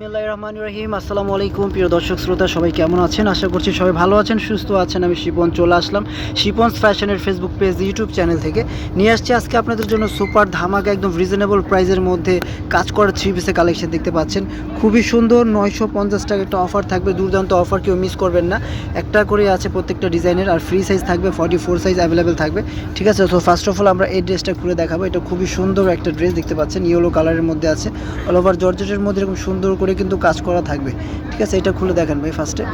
বিসমিল্লাহির রহমানির রহিম আসসালামু আলাইকুম, প্রিয় দর্শক শ্রোতা, সবাই কেমন আছেন? আশা করছি সবাই ভালো আছেন, সুস্থ আছেন। আমি শিপন, চলে আসলাম শিপনস ফ্যাশনের ফেসবুক পেজ ইউটিউব চ্যানেল থেকে। নিয়ে আসছি আজকে আপনাদের জন্য সুপার ধামাকা, একদম রিজনেবল প্রাইসের মধ্যে কাজ করা থ্রি পিসের কালেকশন দেখতে পাচ্ছেন। খুবই সুন্দর, নয়শো পঞ্চাশ টাকা একটা অফার থাকবে। দুর্দান্ত অফার কেউ মিস করবেন না। একটা করে আছে প্রত্যেকটা ডিজাইনের আর ফ্রি সাইজ থাকবে ফর্টি ফোর সাইজ অ্যাভেলেবেল থাকবে। ঠিক আছে তো ফার্স্ট অফ অল আমরা এই ড্রেসটা খুলে দেখাবো। এটা খুবই সুন্দর একটা ড্রেস দেখতে পাচ্ছেন। ইয়েলো কালারের মধ্যে আছে। অল ওভার জর্জেটের মধ্যে এরকম সুন্দর করে কিন্তু কাজ করা থাকবে। ঠিক আছে, এটা খুলে দেখেন ভাই ফার্স্টে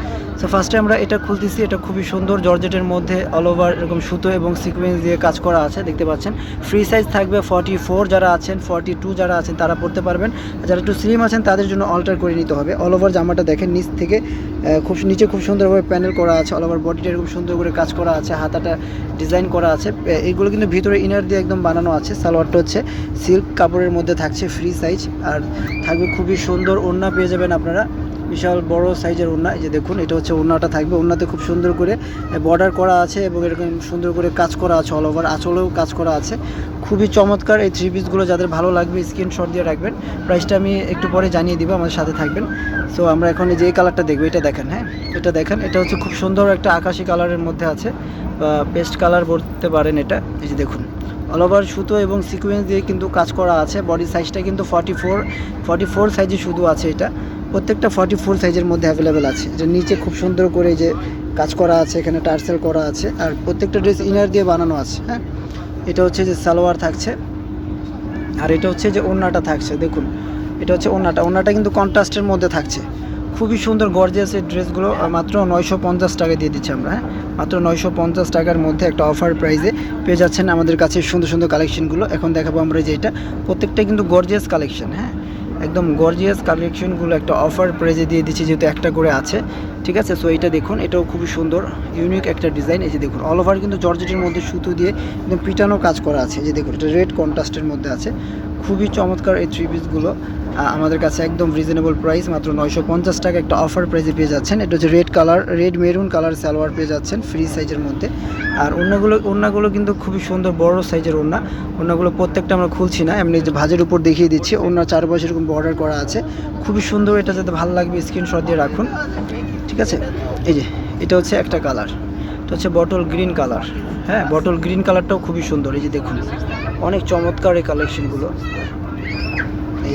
সো ফার্স্টে আমরা এটা খুলতেছি, এটা খুবই সুন্দর জর্জেটের মধ্যে অল ওভার এরকম সুতো এবং সিকোয়েন্স দিয়ে কাজ করা আছে, দেখতে পাচ্ছেন। ফ্রি সাইজ থাকবে ফর্টি ফোর যারা আছেন ফর্টি টু যারা আছেন, তারা পড়তে পারবেন। যারা একটু স্লিম আছেন, তাদের জন্য অল্টার করে নিতে হবে। অল ওভার জামাটা দেখেন নিচ থেকে খুব নিচে খুব সুন্দরভাবে প্যানেল করা আছে অল ওভার বডিটা এরকম সুন্দর করে কাজ করা আছে, হাতাটা ডিজাইন করা আছে। এইগুলো কিন্তু ভিতরে ইনার দিয়ে একদম বানানো আছে, সালোয়ারটা হচ্ছে সিল্ক কাপড়ের মধ্যে থাকছে ফ্রি সাইজ আর থাকবে খুবই সুন্দর ওড়না পেয়ে যাবেন আপনারা। বিশাল বড় সাইজের ওড়না, এই যে দেখুন, এটা হচ্ছে ওড়নাটা থাকবে। ওড়নাতে খুব সুন্দর করে বর্ডার করা আছে এবং এরকম সুন্দর করে কাজ করা আছে অল ওভার আঁচলেও কাজ করা আছে। খুবই চমৎকার এই থ্রি পিসগুলো যাদের ভালো লাগবে স্ক্রিনশট দিয়ে রাখবেন। প্রাইসটা আমি একটু পরে জানিয়ে দিব, আমাদের সাথে থাকবেন। সো আমরা এখন যে কালারটা দেখব, এটা দেখেন হ্যাঁ? এটা দেখেন, এটা হচ্ছে খুব সুন্দর একটা আকাশি কালারের মধ্যে আছে। বা পেস্ট কালার বলতে পারেন এটা। এই যে দেখুন অল ওভার সুতো এবং সিকোয়েন্স দিয়ে কিন্তু কাজ করা আছে। বডি সাইজটা কিন্তু ফর্টি ফোর ফর্টি ফোর সাইজে শুধু আছে এটা। প্রত্যেকটা ফর্টি ফোর সাইজের মধ্যে অ্যাভেলেবেল আছে। যে নিচে খুব সুন্দর করে যে কাজ করা আছে, এখানে টার্সেল করা আছে, আর প্রত্যেকটা ড্রেস ইনার দিয়ে বানানো আছে হ্যাঁ? এটা হচ্ছে যে সালোয়ার থাকছে, আর এটা হচ্ছে যে ওড়নাটা থাকছে, দেখুন। এটা হচ্ছে ওড়নাটা। ওড়নাটা কিন্তু কন্ট্রাস্টের মধ্যে থাকছে। খুবই সুন্দর গর্জিয়াস এই ড্রেসগুলো মাত্র নয়শো পঞ্চাশ টাকা দিয়ে দিচ্ছি আমরা হ্যাঁ? মাত্র নয়শো পঞ্চাশ টাকার মধ্যে একটা অফার প্রাইসে পেয়ে যাচ্ছেন আমাদের কাছে সুন্দর সুন্দর কালেকশনগুলো এখন দেখাবো আমরা যে এটা। প্রত্যেকটা কিন্তু গর্জিয়াস কালেকশন হ্যাঁ? একদম গর্জিয়াস কালেকশনগুলো একটা অফার প্রাইজে দিয়ে দিচ্ছি যেহেতু একটা করে আছে। ঠিক আছে? সো এটা দেখুন, এটাও খুবই সুন্দর ইউনিক একটা ডিজাইন এই যে দেখুন অল ওভার কিন্তু জর্জেটের মধ্যে সুতো দিয়ে একদম পিটানো কাজ করা আছে। যে দেখুন, এটা রেড কন্ট্রাস্টের মধ্যে আছে। খুবই চমৎকার এই থ্রি পিসগুলো আমাদের কাছে একদম রিজনেবল প্রাইস মাত্র নয়শো পঞ্চাশ টাকা একটা অফার প্রাইসে পেয়ে যাচ্ছেন। এটা হচ্ছে red colour red maroon colour salwar পেয়ে যাচ্ছেন ফ্রি সাইজের মধ্যে। আর ওড়নাগুলো ওড়নাগুলো কিন্তু খুবই সুন্দর, বড় সাইজের ওড়না। ওড়নাগুলো প্রত্যেকটা আমরা খুলছি না, এমনি যে ভাজের উপর দেখিয়ে দিচ্ছি। ওড়নার চারপাশে এরকম বর্ডার করা আছে। খুবই সুন্দর এটা যাতে ভালো লাগবে স্ক্রিনশট দিয়ে রাখুন। ঠিক আছে? এই যে, এটা হচ্ছে একটা কালার এটা হচ্ছে বটল গ্রিন কালার হ্যাঁ বটল গ্রিন কালারটাও খুবই সুন্দর। এই যে দেখুন, অনেক চমৎকার এই কালেকশনগুলো এই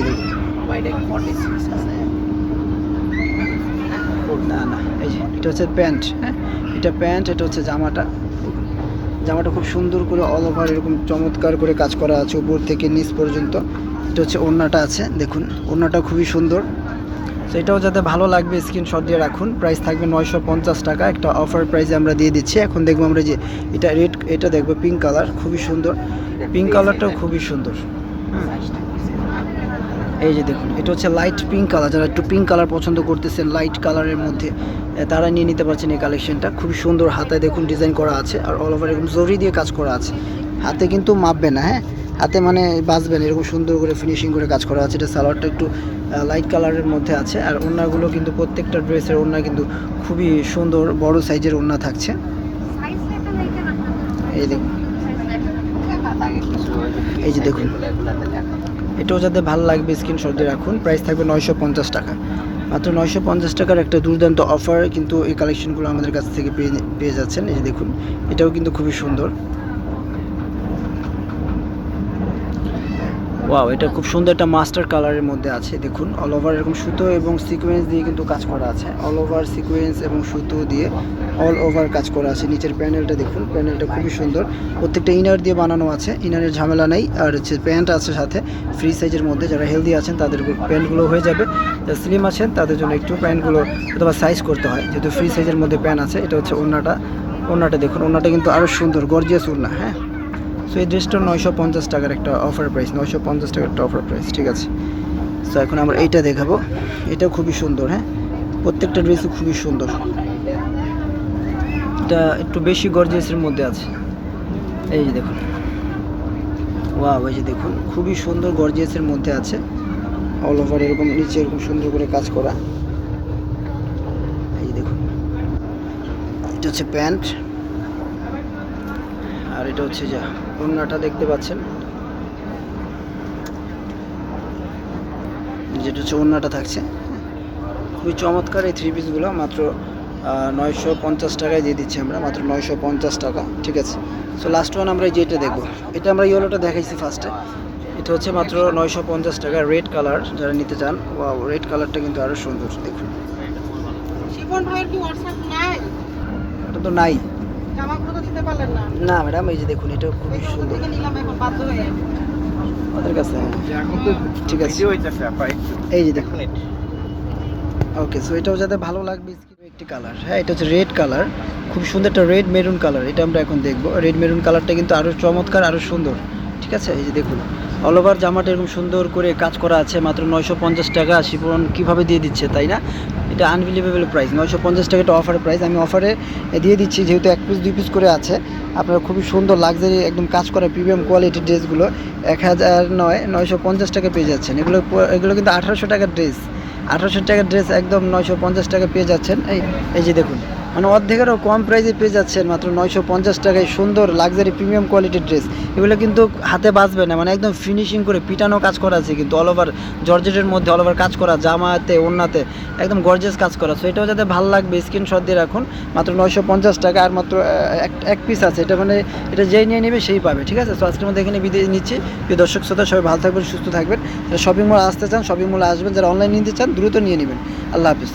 না না, এই যে, এটা হচ্ছে প্যান্ট হ্যাঁ এটা প্যান্ট এটা হচ্ছে জামাটা। জামাটা খুব সুন্দর করে অল ওভার এরকম চমৎকার করে কাজ করা আছে উপর থেকে নিচ পর্যন্ত। এটা হচ্ছে ওড়নাটা আছে, দেখুন। ওড়নাটা খুবই সুন্দর। তো এটাও যাতে ভালো লাগবে স্ক্রিনশট দিয়ে রাখুন। প্রাইস থাকবে নয়শো পঞ্চাশ টাকা। একটা অফার প্রাইসে আমরা দিয়ে দিচ্ছি। এখন দেখব আমরা যে এটা রেড এটা দেখব পিঙ্ক কালার খুবই সুন্দর। পিঙ্ক কালারটাও খুবই সুন্দর। এই যে দেখুন, এটা হচ্ছে লাইট পিঙ্ক কালার যারা একটু পিঙ্ক কালার পছন্দ করতেছেন লাইট কালারের মধ্যে তারা নিয়ে নিতে পারছেন এই কালেকশনটা খুবই সুন্দর হাতায় দেখুন ডিজাইন করা আছে। আর অল ওভার এরকম জরি দিয়ে কাজ করা আছে। হাতে কিন্তু মাপবে না হ্যাঁ? হাতে মানে বাঁচবেন, এরকম সুন্দর করে ফিনিশিং করে কাজ করা আছে। এটা সালোয়ারটা একটু লাইট কালারের মধ্যে আছে। আর ওড়নাগুলো কিন্তু প্রত্যেকটা ড্রেসের ওড়না কিন্তু খুবই সুন্দর, বড় সাইজের ওড়না থাকছে। এই দেখুন। এই যে দেখুন। এটাও যাতে ভালো লাগবে স্ক্রিনশট দিয়ে রাখুন। প্রাইস থাকবে নয়শো পঞ্চাশ টাকা। মাত্র নয়শো পঞ্চাশ টাকার একটা দুর্দান্ত অফার কিন্তু এই কালেকশনগুলো আমাদের কাছ থেকে পেয়ে পেয়ে যাচ্ছেন। এই যে দেখুন, এটাও কিন্তু খুবই সুন্দর। ওয়াও এটা খুব সুন্দর একটা মাস্টার কালারের মধ্যে আছে, দেখুন। অল ওভার এরকম সুতো এবং সিকোয়েন্স দিয়ে কিন্তু কাজ করা আছে। অল ওভার সিকোয়েন্স এবং সুতো দিয়ে অল ওভার কাজ করা আছে। নিচের প্যানেলটা দেখুন প্যানেলটা খুবই সুন্দর। প্রত্যেকটা ইনার দিয়ে বানানো আছে ইনারের ঝামেলা নেই। আর হচ্ছে প্যান্ট আছে সাথে ফ্রি সাইজের মধ্যে। যারা হেলদি আছেন, তাদের প্যান্টগুলো হয়ে যাবে। যারা স্লিম আছেন, তাদের জন্য একটু প্যান্টগুলো অথবা সাইজ করতে হয়। যেহেতু ফ্রি সাইজের মধ্যে প্যান্ট আছে, এটা হচ্ছে ওড়নাটা। ওড়নাটা দেখুন, ওড়নাটা কিন্তু আরও সুন্দর গর্জিয়াস ওড়না হ্যাঁ? সো এই ড্রেসটা নয়শো পঞ্চাশ টাকার একটা অফার প্রাইস নয়শো পঞ্চাশ টাকার একটা অফার প্রাইস ঠিক আছে? সো এখন আমরা এইটা দেখাবো। এটাও খুবই সুন্দর হ্যাঁ? প্রত্যেকটা ড্রেসই খুবই সুন্দর। এটা একটু বেশি গর্জিয়াসের মধ্যে আছে। এই যে দেখুন। ওয়া এই যে দেখুন, খুবই সুন্দর গর্জিয়াসের মধ্যে আছে। অল ওভার এরকম নিচে এরকম সুন্দর করে কাজ করা। এই যে দেখুন। এটা হচ্ছে প্যান্ট। আর এটা হচ্ছে যা ওড়নাটা দেখতে পাচ্ছেন? যেটা হচ্ছে ওড়নাটা থাকছে। খুবই চমৎকার এই থ্রি পিসগুলো মাত্র নয়শো পঞ্চাশ টাকায় দিয়ে দিচ্ছি আমরা মাত্র নয়শো পঞ্চাশ টাকা ঠিক আছে? সো লাস্ট ওয়ান আমরা এই যেটা দেখব এটা আমরা ইয়েলোটা দেখাইছি ফার্স্টে এটা হচ্ছে মাত্র নয়শো পঞ্চাশ টাকা রেড কালার যারা নিতে চান ওয়াও রেড কালারটা কিন্তু আরও সুন্দর দেখুন। এটা তো নাই। জামাগুলো তো দিতে পারলেন না। না ম্যাডাম এই যে দেখুন এটা খুবই সুন্দর। থেকে নিলাম এখন বাধ্য হয়ে। আমাদের কাছে। ঠিক আছে। এই যে দেখুন। ওকে সো এটাও যাতে ভালো লাগবে একটি কালার হ্যাঁ এটা হচ্ছে রেড কালার খুব সুন্দর একটা রেড মেরুন কালার এটা আমরা এখন দেখব। রেড মেরুন কালারটা কিন্তু আরও চমৎকার আরও সুন্দর। ঠিক আছে? এই যে দেখুন। অল ওভার জামাটা এরকম সুন্দর করে কাজ করা আছে মাত্র নয়শো পঞ্চাশ টাকা শিপন কীভাবে দিয়ে দিচ্ছে তাই না? এটা আনবিলিভেবল প্রাইস নয়শো পঞ্চাশ টাকা একটা অফারের প্রাইস আমি অফারে দিয়ে দিচ্ছি, যেহেতু এক পিস দুই পিস করে আছে। আপনারা খুবই সুন্দর লাগজারি একদম কাজ করা প্রিমিয়াম কোয়ালিটির ড্রেসগুলো এক হাজার নয়, নয়শো পঞ্চাশ টাকা পেয়ে যাচ্ছেন। এগুলো এগুলো কিন্তু আঠারোশো টাকার ড্রেস আঠারোশো টাকার ড্রেস একদম নয়শো পঞ্চাশ টাকা পেয়ে যাচ্ছেন। এই এই যে দেখুন। মানে অর্ধেকেরও কম প্রাইসে পেয়ে যাচ্ছেন মাত্র নয়শো পঞ্চাশ টাকায় সুন্দর লাক্সারি প্রিমিয়াম কোয়ালিটির ড্রেস এগুলো কিন্তু হাতে বাঁচবে না মানে একদম ফিনিশিং করে পিটানো কাজ করা আছে কিন্তু অল ওভার জর্জেটের মধ্যে অল ওভার কাজ করা, জামাতে ওন্নাতে একদম গর্জেস কাজ করা। সো এটাও যাতে ভালো লাগবে স্ক্রিনশট দিয়ে রাখুন, মাত্র নয়শো পঞ্চাশ টাকা আর মাত্র এক পিস আছে। এটা মানে এটা যেই নিয়ে নেবে সেই পাবে, ঠিক আছে? সো আজকের মধ্যে এখানে বিদায় নিচ্ছি। প্রিয় দর্শক, শ্রোতা, সবাই ভালো থাকবেন, সুস্থ থাকবেন। যারা শপিং মল আসতে চান শপিং মলে আসবেন। যারা অনলাইন নিতে চান, দ্রুত নিয়ে নেবেন। আল্লাহ হাফিজ।